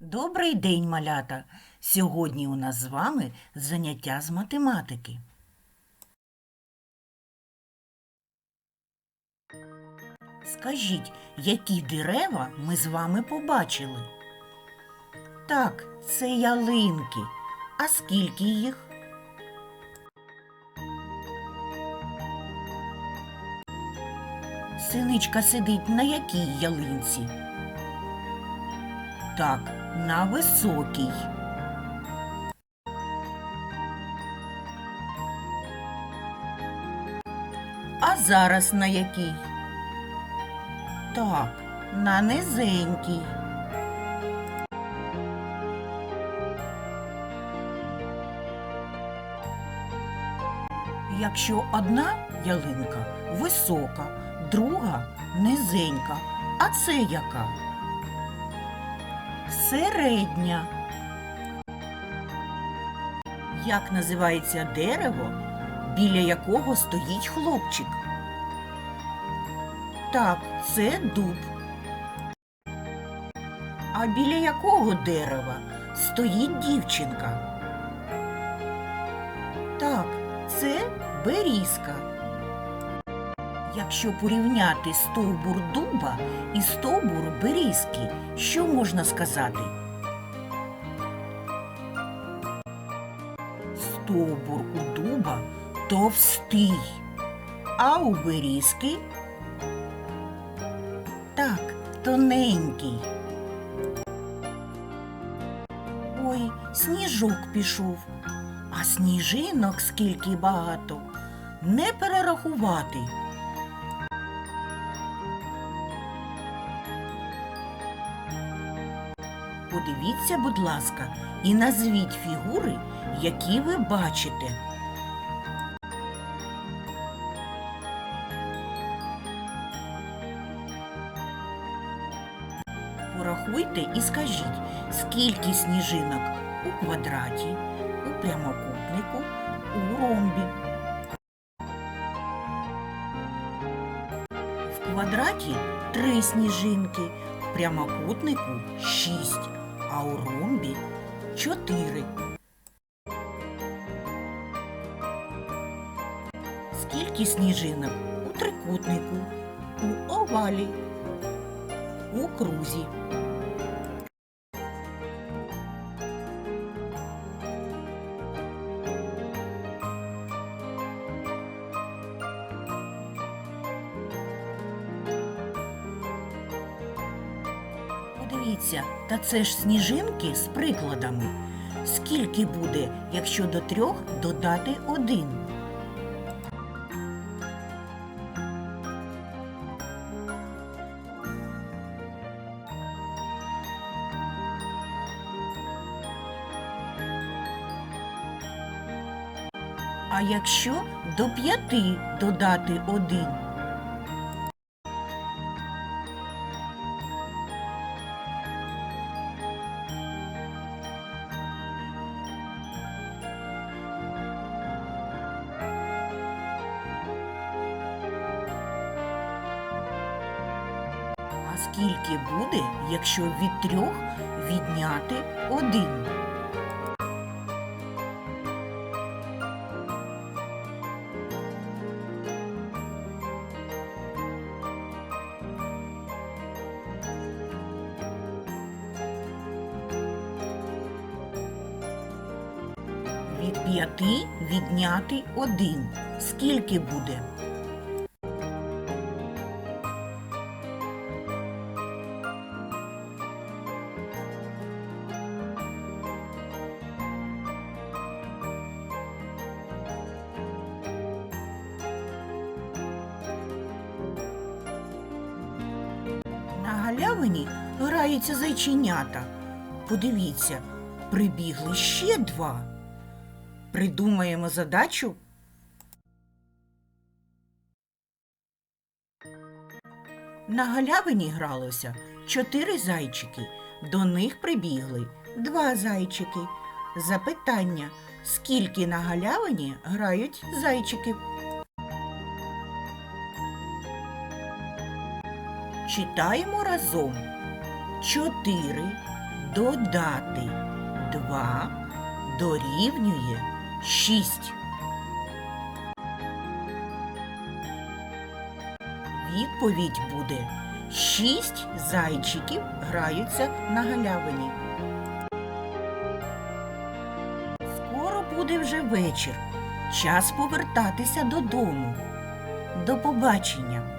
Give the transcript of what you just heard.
Добрий день, малята! Сьогодні у нас з вами заняття з математики. Скажіть, які дерева ми з вами побачили? Так, це ялинки. А скільки їх? Синичка сидить на якій ялинці? Так, на високій. А зараз на якій? Так, на низенькій. Якщо одна ялинка висока, друга низенька, а це яка? Середня. Як називається дерево, біля якого стоїть хлопчик? Так, це дуб. А біля якого дерева стоїть дівчинка? Так, це берізка. Якщо порівняти стовбур дуба і стовбур берізки, що можна сказати? Стовбур у дуба товстий, а у берізки так, тоненький. Ой, сніжок пішов, а сніжинок скільки багато, не перерахувати. Подивіться, будь ласка, і назвіть фігури, які ви бачите. Порахуйте і скажіть, скільки сніжинок у квадраті, у прямокутнику, у ромбі. В квадраті три сніжинки, в прямокутнику шість, а у ромбі чотири. Скільки сніжинок у трикутнику, у овалі, у крузі. Подивіться, та це ж сніжинки з прикладами. Скільки буде, якщо до трьох додати один? А якщо до п'яти додати один? Скільки буде, якщо від трьох відняти один? Від п'яти відняти один. Скільки буде? Галявині граються зайченята. Подивіться, прибігли ще два. Придумаємо задачу. На галявині гралося чотири зайчики. До них прибігли два зайчики. Запитання, скільки на галявині грають зайчики? Читаємо разом. Чотири додати 2 дорівнює 6. Відповідь буде 6 зайчиків граються на галявині. Скоро буде вже вечір. Час повертатися додому. До побачення!